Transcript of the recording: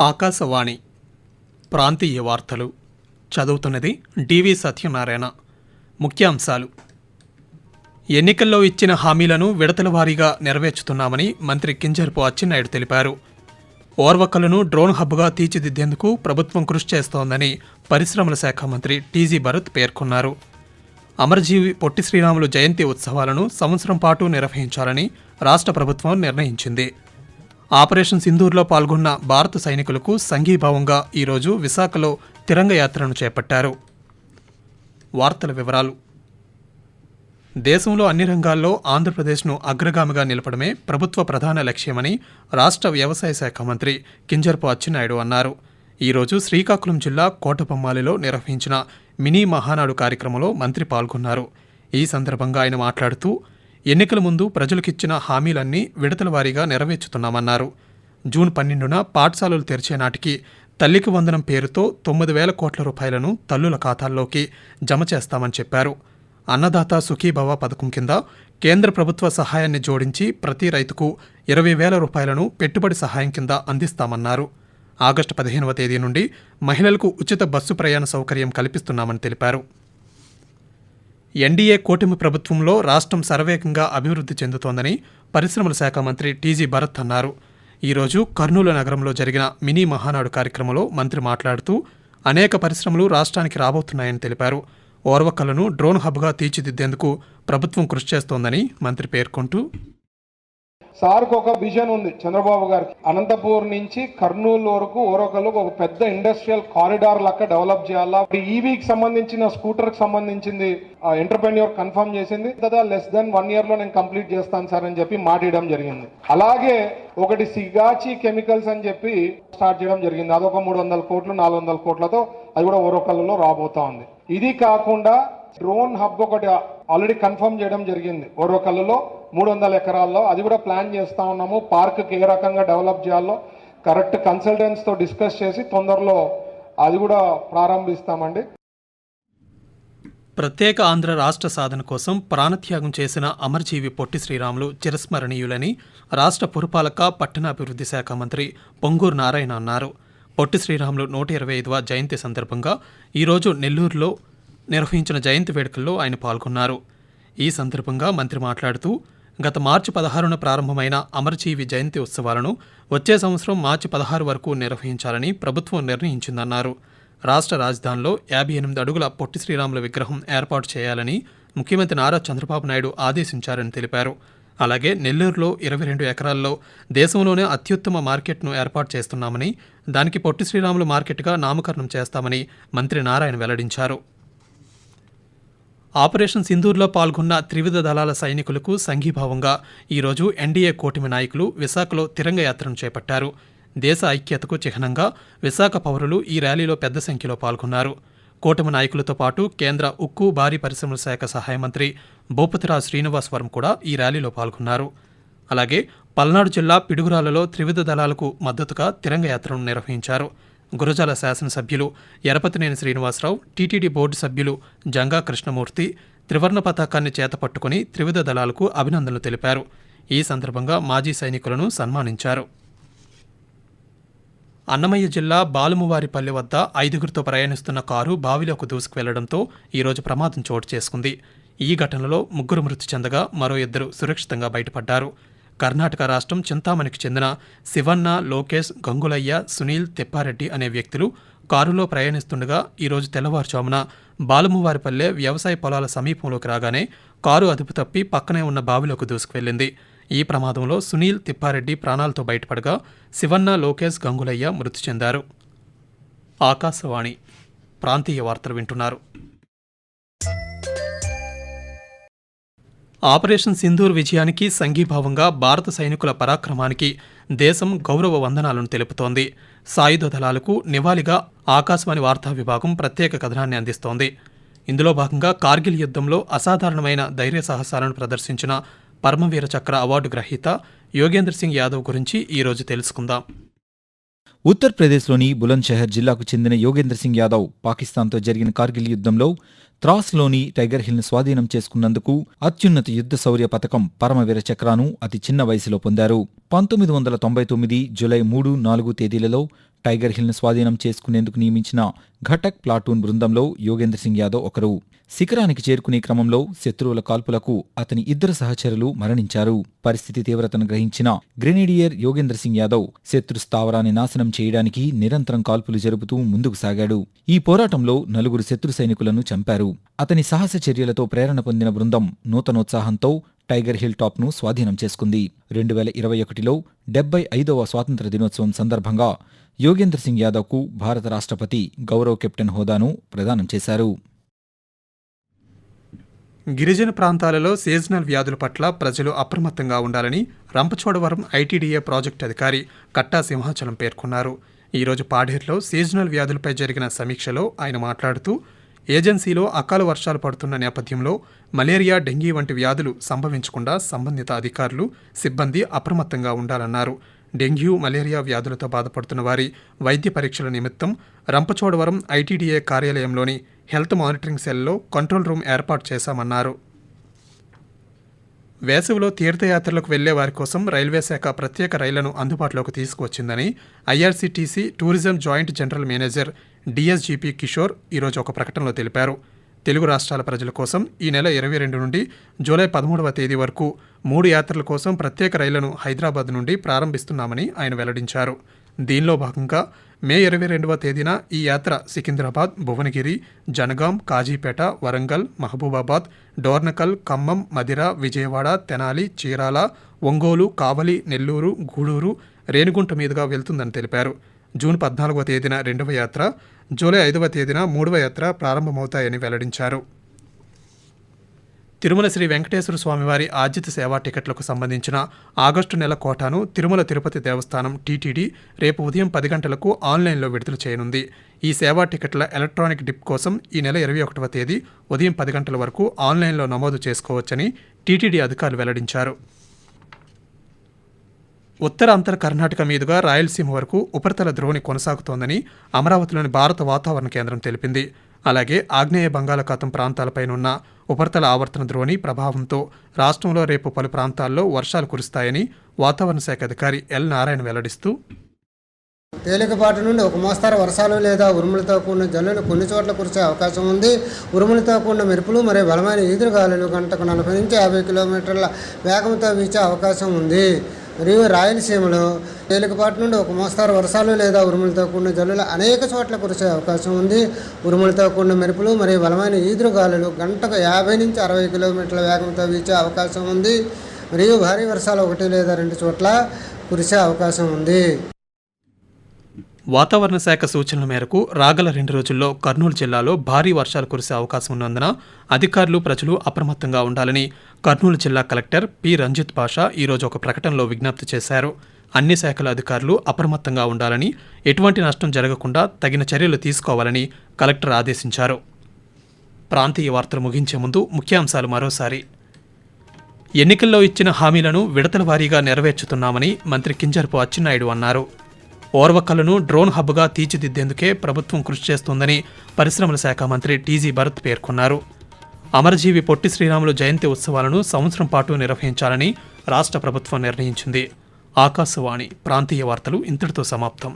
ఆకాశవాణి ప్రాంతీయ వార్తలు. చదువుతున్నది డివి సత్యనారాయణ. ముఖ్యాంశాలు. ఎన్నికల్లో ఇచ్చిన హామీలను విడతల వారీగా నెరవేర్చుతున్నామని మంత్రి కింజర్పు అచ్చెన్నాయుడు తెలిపారు. ఓర్వకలను డ్రోన్ హబ్గా తీర్చిదిద్దేందుకు ప్రభుత్వం కృషి చేస్తోందని పరిశ్రమల శాఖ మంత్రి టీజీ భరత్ పేర్కొన్నారు. అమరజీవి పొట్టి శ్రీరాములు జయంతి ఉత్సవాలను సంవత్సరం పాటు నిర్వహించాలని రాష్ట్ర ప్రభుత్వం నిర్ణయించింది. ఆపరేషన్ సింధూర్లో పాల్గొన్న భారత సైనికులకు సంఘీభావంగా ఈరోజు విశాఖలో తిరంగ యాత్రను చేపట్టారు. వార్తల వివరాలు. దేశంలో అన్ని రంగాల్లో ఆంధ్రప్రదేశ్ను అగ్రగామిగా నిలపడమే ప్రభుత్వ ప్రధాన లక్ష్యమని రాష్ట్ర వ్యవసాయ శాఖ మంత్రి కింజర్పు అచ్చెన్నాయుడు అన్నారు. ఈరోజు శ్రీకాకుళం జిల్లా కోటపమ్మాలిలో నిర్వహించిన మినీ మహానాడు కార్యక్రమంలో మంత్రి పాల్గొన్నారు. ఈ సందర్భంగా ఆయన మాట్లాడుతూ ఎన్నికల ముందు ప్రజలకిచ్చిన హామీలన్నీ విడతల వారీగా నెరవేర్చుతున్నామన్నారు. జూన్ పన్నెండున పాఠశాలలు తెరిచే నాటికి తల్లికి వందనం పేరుతో తొమ్మిది వేల కోట్ల రూపాయలను తల్లుల ఖాతాల్లోకి జమ చేస్తామని చెప్పారు. అన్నదాత సుఖీభవ పథకం కింద కేంద్ర ప్రభుత్వ సహాయాన్ని జోడించి ప్రతి రైతుకు ఇరవై వేల రూపాయలను పెట్టుబడి సహాయం కింద అందిస్తామన్నారు. ఆగస్టు పదిహేనవ తేదీ నుండి మహిళలకు ఉచిత బస్సు ప్రయాణ సౌకర్యం కల్పిస్తున్నామని తెలిపారు. ఎన్డీఏ కూటమి ప్రభుత్వంలో రాష్ట్రం శరవేగంగా అభివృద్ధి చెందుతోందని పరిశ్రమల శాఖ మంత్రి టీజీ భరత్ అన్నారు. ఈరోజు కర్నూలు నగరంలో జరిగిన మినీ మహానాడు కార్యక్రమంలో మంత్రి మాట్లాడుతూ అనేక పరిశ్రమలు రాష్ట్రానికి రాబోతున్నాయని తెలిపారు. ఓర్వకలను డ్రోన్ హబ్గా తీర్చిదిద్దేందుకు ప్రభుత్వం కృషి చేస్తోందని మంత్రి పేర్కొంటూ సార్కు ఒక విజన్ ఉంది చంద్రబాబు గారికి. అనంతపూర్ నుంచి కర్నూలు వరకు ఓరకలు ఒక పెద్ద ఇండస్ట్రియల్ కారిడార్ లెక్క డెవలప్ చేయాలా? ఈవీకి సంబంధించిన స్కూటర్కి సంబంధించింది ఎంటర్ప్రెన్యూర్ కన్ఫర్మ్ చేసింది. కదా లెస్ దెన్ వన్ ఇయర్లో నేను కంప్లీట్ చేస్తాను సార్ అని చెప్పి మాట్లాడడం జరిగింది. అలాగే ఒకటి సిగాచి కెమికల్స్ అని చెప్పి స్టార్ట్ చేయడం జరిగింది. అదొక మూడు వందల కోట్లు నాలుగు వందల కోట్లతో అది కూడా ఓరకల్లో రాబోతా ఉంది. ఇది కాకుండా డ్రోన్ హబ్ ఒకటి ఆల్రెడీ కన్ఫర్మ్ చేయడం జరిగింది. ఓరకల్లులో మూడు వందల ఎకరాల్లో అది కూడా ప్లాన్ చేస్తా ఉన్నాము. పార్క్ ఏ రకంగా డెవలప్ చేయాలో కరెక్ట్ కన్సల్టెంట్స్తో డిస్కస్ చేసి తొందరలో అది కూడా ప్రారంభిస్తామండి. ప్రత్యేక ఆంధ్ర రాష్ట్ర సాధన కోసం ప్రాణత్యాగం చేసిన అమరజీవి పొట్టి శ్రీరాములు చిరస్మరణీయులని రాష్ట్ర పురపాలక పట్టణాభివృద్ధి శాఖ మంత్రి పొంగూరు నారాయణ అన్నారు. పొట్టి శ్రీరాములు నూట ఇరవై ఐదవ జయంతి సందర్భంగా ఈరోజు నెల్లూరులో నిర్వహించిన జయంతి వేడుకల్లో ఆయన పాల్గొన్నారు. ఈ సందర్భంగా మంత్రి మాట్లాడుతూ గత మార్చి పదహారున ప్రారంభమైన అమరజీవి జయంతి ఉత్సవాలను వచ్చే సంవత్సరం మార్చి పదహారు వరకు నిర్వహించాలని ప్రభుత్వం నిర్ణయించిందన్నారు. రాష్ట్ర రాజధానిలో యాభై ఎనిమిది అడుగుల పొట్టి శ్రీరాముల విగ్రహం ఏర్పాటు చేయాలని ముఖ్యమంత్రి నారా చంద్రబాబు నాయుడు ఆదేశించారని తెలిపారు. అలాగే నెల్లూరులో ఇరవై రెండు ఎకరాల్లో దేశంలోనే అత్యుత్తమ మార్కెట్ను ఏర్పాటు చేస్తున్నామని దానికి పొట్టి శ్రీరాములు మార్కెట్గా నామకరణం చేస్తామని మంత్రి నారాయణ వెల్లడించారు. ఆపరేషన్ సింధూర్లో పాల్గొన్న త్రివిధ దళాల సైనికులకు సంఘీభావంగా ఈరోజు ఎన్డీఏ కూటమి నాయకులు విశాఖలో తిరంగ యాత్రను చేపట్టారు. దేశ ఐక్యతకు చిహ్నంగా విశాఖ పౌరులు ఈ ర్యాలీలో పెద్ద సంఖ్యలో పాల్గొన్నారు. కూటమి నాయకులతో పాటు కేంద్ర ఉక్కు భారీ పరిశ్రమల శాఖ సహాయ మంత్రి భూపతిరాజు శ్రీనివాసవరం కూడా ఈ ర్యాలీలో పాల్గొన్నారు. అలాగే పల్నాడు జిల్లా పిడుగురాలలో త్రివిధ దళాలకు మద్దతుగా తిరంగ యాత్రను నిర్వహించారు. గురజాల శాసనసభ్యులు ఎరపతినేని శ్రీనివాసరావు టీటీడీ బోర్డు సభ్యులు జంగా కృష్ణమూర్తి త్రివర్ణ పతాకాన్ని చేతపట్టుకుని త్రివిధ దళాలకు అభినందనలు తెలిపారు. ఈ సందర్భంగా మాజీ సైనికులను సన్మానించారు. అన్నమయ్య జిల్లా బాలుమువారిపల్లె వద్ద ఐదుగురితో ప్రయాణిస్తున్న కారు బావిలోకి దూసుకువెళ్ళడంతో ఈరోజు ప్రమాదం చోటు చేసుకుంది. ఈ ఘటనలో ముగ్గురు మృతి చెందగా మరో ఇద్దరు సురక్షితంగా బయటపడ్డారు. కర్ణాటక రాష్ట్రం చింతామణికి చెందిన శివన్న లోకేష్ గంగులయ్య సునీల్ తిప్పారెడ్డి అనే వ్యక్తులు కారులో ప్రయాణిస్తుండగా ఈరోజు తెల్లవారుజామున బాలమువారిపల్లె వ్యవసాయ పొలాల సమీపంలోకి రాగానే కారు అదుపు తప్పి పక్కనే ఉన్న బావిలోకి దూసుకువెళ్ళింది ఈ ప్రమాదంలో సునీల్ తిప్పారెడ్డి ప్రాణాలతో బయటపడగా శివన్న లోకేష్ గంగులయ్య మృతి చెందారు. ఆకాశవాణి ప్రాంతీయ వార్తలు వింటున్నారు. ఆపరేషన్ సింధూర్ విజయానికి సంఘీభావంగా భారత సైనికుల పరాక్రమానికి దేశం గౌరవ వందనాలను తెలుపుతోంది. సాయుధ దళాలకు నివాళిగా ఆకాశవాణి వార్తా విభాగం ప్రత్యేక కథనాన్ని అందిస్తోంది. ఇందులో భాగంగా కార్గిల్ యుద్ధంలో అసాధారణమైన ధైర్య సాహసాలను ప్రదర్శించిన పరమవీర చక్ర అవార్డు గ్రహీత యోగేంద్ర సింగ్ యాదవ్ గురించి ఈరోజు తెలుసుకుందాం. ఉత్తరప్రదేశ్లోని బులంద్షహర్ జిల్లాకు చెందిన యోగేంద్ర సింగ్ యాదవ్ పాకిస్తాన్తో జరిగిన కార్గిల్ యుద్ధంలో త్రాస్లోని టైగర్ హిల్ను స్వాధీనం చేసుకున్నందుకు అత్యున్నత యుద్ధ శౌర్య పథకం పరమవీర చక్రాను అతి చిన్న వయసులో పొందారు. పంతొమ్మిది వందల తొంభై తొమ్మిది జులై మూడు నాలుగు తేదీలలో టైగర్ హిల్ను స్వాధీనం చేసుకునేందుకు నియమించిన ఘటక్ ప్లాటూన్ బృందంలో యోగేంద్ర సింగ్ యాదవ్ ఒకరు. శిఖరానికి చేరుకునే క్రమంలో శత్రువుల కాల్పులకు అతని ఇద్దరు సహచరులు మరణించారు. పరిస్థితి తీవ్రతను గ్రహించిన గ్రెనేడియర్ యోగేంద్ర సింగ్ యాదవ్ శత్రు స్థావరాన్ని నాశనం చేయడానికి నిరంతరం కాల్పులు జరుపుతూ ముందుకు సాగాడు. ఈ పోరాటంలో నలుగురు శత్రు సైనికులను చంపారు. అతని సాహస చర్యలతో ప్రేరణ పొందిన బృందం నూతనోత్సాహంతో టైగర్ హిల్ టాప్ను స్వాధీనం చేసుకుంది. రెండు వేల ఇరవై ఒకటిలో డెబ్బై ఐదవ స్వాతంత్ర దినోత్సవం సందర్భంగా యోగేంద్ర సింగ్ యాదవ్కు భారత రాష్ట్రపతి గౌరవ్ కెప్టెన్ హోదాను ప్రదానం చేశారు. గిరిజన ప్రాంతాలలో సీజనల్ వ్యాధుల పట్ల ప్రజలు అప్రమత్తంగా ఉండాలని రంపచోడవరం ఐటీడీఏ ప్రాజెక్టు అధికారి కట్టా సింహాచలం పేర్కొన్నారు. ఈరోజు పాడేరులో సీజనల్ వ్యాధులపై జరిగిన సమీక్షలో ఆయన మాట్లాడుతూ ఏజెన్సీలో అకాల వర్షాలు పడుతున్న నేపథ్యంలో మలేరియా డెంగీ వంటి వ్యాధులు సంభవించకుండా సంబంధిత అధికారులు సిబ్బంది అప్రమత్తంగా ఉండాలన్నారు. డెంగ్యూ మలేరియా వ్యాధులతో బాధపడుతున్న వారి వైద్య పరీక్షల నిమిత్తం రంపచోడవరం ఐటీడీఏ కార్యాలయంలోని హెల్త్ మానిటరింగ్ సెల్లో కంట్రోల్ రూమ్ ఏర్పాటు చేశామన్నారు. వేసవిలో తీర్థయాత్రలకు వెళ్ళే వారి కోసం రైల్వే శాఖ ప్రత్యేక రైళ్ళను అందుబాటులోకి తీసుకువచ్చిందని IRCTC tourism joint general manager DSGP Kishore ఈరోజు ఒక ప్రకటనలో తెలిపారు. తెలుగు రాష్ట్రాల ప్రజల కోసం ఈ నెల ఇరవై రెండు నుండి జూలై పదమూడవ తేదీ వరకు మూడు యాత్రల కోసం ప్రత్యేక రైళ్ళను హైదరాబాద్ నుండి ప్రారంభిస్తున్నామని ఆయన వెల్లడించారు. దీనిలో భాగంగా మే ఇరవై రెండవ తేదీన ఈ యాత్ర సికింద్రాబాద్ భువనగిరి జనగాం కాజీపేట వరంగల్ మహబూబాబాద్ డోర్నకల్ ఖమ్మం మదిర విజయవాడ తెనాలి చీరాల ఒంగోలు కావలి నెల్లూరు గూడూరు రేణిగుంట మీదుగా వెళ్తుందని తెలిపారు. జూన్ పద్నాలుగవ తేదీన రెండవ యాత్ర జూలై ఐదవ తేదీన మూడవ యాత్ర ప్రారంభమవుతాయని వెల్లడించారు. తిరుమల శ్రీ వెంకటేశ్వర స్వామివారి ఆర్జిత సేవా టికెట్లకు సంబంధించిన ఆగస్టు నెల కోటాను తిరుమల తిరుపతి దేవస్థానం టీటీడీ రేపు ఉదయం పది గంటలకు ఆన్లైన్లో విడుదల చేయనుంది. ఈ సేవా టికెట్ల ఎలక్ట్రానిక్ డిప్ కోసం ఈ నెల ఇరవై ఒకటవ తేదీ ఉదయం పది గంటల వరకు ఆన్లైన్లో నమోదు చేసుకోవచ్చని టీటీడీ అధికారులు వెల్లడించారు. ఉత్తర అంతర కర్ణాటక మీదుగా రాయలసీమ వరకు ఉపరితల ద్రోణి కొనసాగుతోందని అమరావతిలోని భారత వాతావరణ కేంద్రం తెలిపింది. అలాగే ఆగ్నేయ బంగాళాఖాతం ప్రాంతాలపైనున్న ఉపరితల ఆవర్తన ద్రోణి ప్రభావంతో రాష్ట్రంలో రేపు పలు ప్రాంతాల్లో వర్షాలు కురుస్తాయని వాతావరణ శాఖ అధికారి ఎల్ నారాయణ వెల్లడిస్తూ తేలికపాటి నుండి ఒక మోస్తారు వర్షాలు లేదా ఉరుములతో కూడిన జల్లులు కొన్ని చోట్ల కురిసే అవకాశం ఉంది. ఉరుములతో కూడిన మెరుపులు మరియు బలమైన ఈదురుగాలులు గంటకు నలభై నుంచి యాభై కిలోమీటర్ల వేగంతో వీచే అవకాశం ఉంది. మరియు రాయలసీమలో తేలికపాటి నుండి ఒక మోస్తరు వర్షాలు లేదా ఉరుములతో కూడిన జల్లులు అనేక చోట్ల కురిసే అవకాశం ఉంది. ఉరుములతో కూడిన మెరుపులు మరియు బలమైన ఈదురుగాలులు గంటకు యాభై నుంచి అరవై కిలోమీటర్ల వేగంతో వీచే అవకాశం ఉంది. మరియు భారీ వర్షాలు ఒకటి లేదా రెండు చోట్ల కురిసే అవకాశం ఉంది. వాతావరణ శాఖ సూచనల మేరకు రాగల రెండు రోజుల్లో కర్నూలు జిల్లాలో భారీ వర్షాలు కురిసే అవకాశం ఉన్నందున అధికారులు ప్రజలు అప్రమత్తంగా ఉండాలని కర్నూలు జిల్లా కలెక్టర్ పి. రంజిత్ పాషా ఈరోజు ఒక ప్రకటనలో విజ్ఞప్తి చేశారు. అన్ని శాఖల అధికారులు అప్రమత్తంగా ఉండాలని ఎటువంటి నష్టం జరగకుండా తగిన చర్యలు తీసుకోవాలని కలెక్టర్ ఆదేశించారు. ప్రాంతీయ వార్తలు ముగించే ముందు ముఖ్యాంశాలు మరోసారి. ఎన్నికల్లో ఇచ్చిన హామీలను విడతల వారీగా నెరవేర్చుతున్నామని మంత్రి కింజర్పు అచ్చెన్నాయుడు అన్నారు. ఓర్వకలను డ్రోన్ హబ్గా తీర్చిదిద్దేందుకే ప్రభుత్వం కృషి చేస్తోందని పరిశ్రమల శాఖ మంత్రి టీజీ భరత్ పేర్కొన్నారు. అమరజీవి పొట్టి శ్రీరాములు జయంతి ఉత్సవాలను సంవత్సరం పాటు నిర్వహించాలని రాష్ట్ర ప్రభుత్వం నిర్ణయించింది. ఆకాశవాణి ప్రాంతీయ వార్తలు ఇంతటితో సమాప్తం.